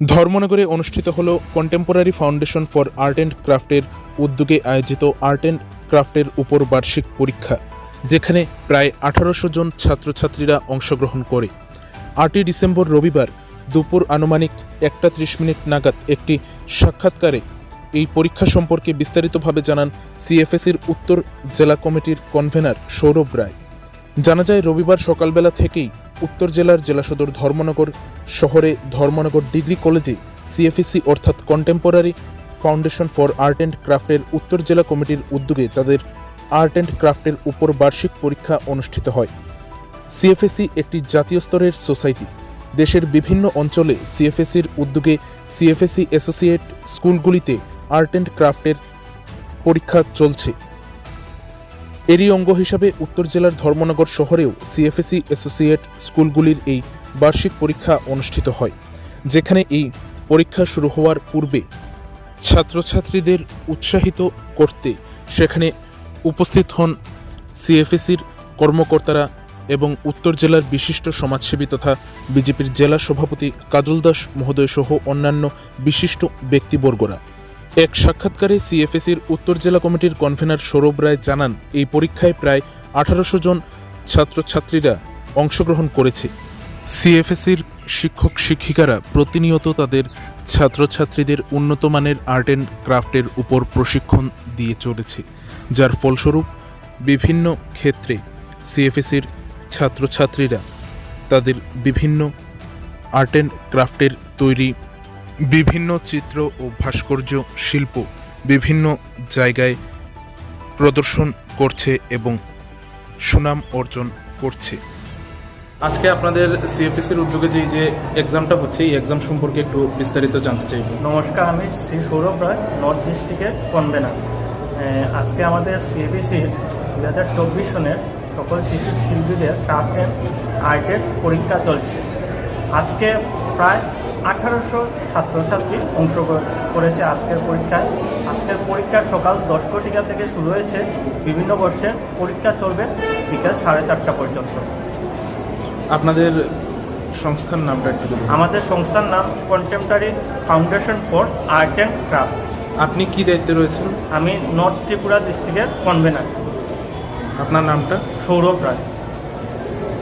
ধর্মনগরে অনুষ্ঠিত হল contemporary foundation for art and ক্রাফটের উদ্যোগে আয়োজিত আর্ট অ্যান্ড ক্রাফটের উপর বার্ষিক পরীক্ষা, যেখানে প্রায় আঠারোশো জন ছাত্রছাত্রীরা অংশগ্রহণ করে। আটই ডিসেম্বর রবিবার দুপুর আনুমানিক একটা ত্রিশ মিনিট নাগাদ একটি সাক্ষাৎকারে এই পরীক্ষা সম্পর্কে বিস্তারিতভাবে জানান সিএফএসির উত্তর জেলা কমিটির কনভেনার সৌরভ রায়। জানা যায়, রবিবার সকালবেলা থেকেই উত্তর জেলার জেলা সদর ধর্মনগর শহরে ধর্মনগর ডিগ্রি কলেজে সিএফএসি অর্থাৎ contemporary foundation for art and ক্রাফটের উত্তর জেলা কমিটির উদ্যোগে তাদের আর্ট অ্যান্ড ক্রাফটের উপর বার্ষিক পরীক্ষা অনুষ্ঠিত হয়। সিএফএসি একটি জাতীয় স্তরের সোসাইটি। দেশের বিভিন্ন অঞ্চলে সিএফএসির উদ্যোগে সিএফএসি অ্যাসোসিয়েট স্কুলগুলিতে আর্ট অ্যান্ড ক্রাফটের পরীক্ষা চলছে। এরই অঙ্গ হিসাবে উত্তর জেলার ধর্মনগর শহরেও সিএফএসি অ্যাসোসিয়েট স্কুলগুলির এই বার্ষিক পরীক্ষা অনুষ্ঠিত হয়, যেখানে এই পরীক্ষা শুরু হওয়ার পূর্বে ছাত্রছাত্রীদের উৎসাহিত করতে সেখানে উপস্থিত হন সিএফএসির কর্মকর্তারা এবং উত্তর জেলার বিশিষ্ট সমাজসেবী তথা বিজেপির জেলা সভাপতি কাজল দাস মহোদয় সহ অন্যান্য বিশিষ্ট ব্যক্তিবর্গরা। এক সাক্ষাৎকারে সিএফএসির উত্তর জেলা কমিটির কনভেনার সৌরভ রায় জানান, এই পরীক্ষায় প্রায় আঠারোশো জন ছাত্রছাত্রীরা অংশগ্রহণ করেছে। সিএফএসির শিক্ষক শিক্ষিকারা প্রতিনিয়ত তাদের ছাত্রছাত্রীদের উন্নত মানের আর্ট অ্যান্ড ক্রাফটের উপর প্রশিক্ষণ দিয়ে চলেছে, যার ফলস্বরূপ বিভিন্ন ক্ষেত্রে সিএফএসির ছাত্রছাত্রীরা তাদের বিভিন্ন আর্ট অ্যান্ড ক্রাফটের তৈরি বিভিন্ন চিত্র ও ভাস্কর্য শিল্প বিভিন্ন জায়গায় প্রদর্শন করছে এবং সুনাম অর্জন করছে। আজকে আপনাদের সিএফএসির উদ্যোগে যে যে এক্সামটা হচ্ছে এই এক্সাম সম্পর্কে একটু বিস্তারিত জানতে চাইব। নমস্কার আমি শ্রী সৌরভ রায় নর্থ ডিস্ট্রিক্টের কনভেনার আজকে আমাদের সিএবিসি দু হাজার চব্বিশ সনের সকল শিশু শিল্পীদের ক্রাফট অ্যান্ড আর্টের পরীক্ষা চলছে। আজকে প্রায় আঠারোশো ছাত্রছাত্রী অংশগ্রহণ করেছে আজকের পরীক্ষায়। আজকের পরীক্ষা সকাল দশ কোটিকা থেকে শুরু হয়েছে। বিভিন্ন বর্ষের পরীক্ষা চলবে বিকাল সাড়ে চারটা পর্যন্ত। আপনাদের সংস্থার নামটা একটু আমাদের সংস্থার নাম contemporary foundation for art and craft আপনি কি দায়িত্বে রয়েছেন? আমি নর্থ ত্রিপুরা ডিস্ট্রিক্টের কনভেনার আপনার নামটা? সৌরভ রায়।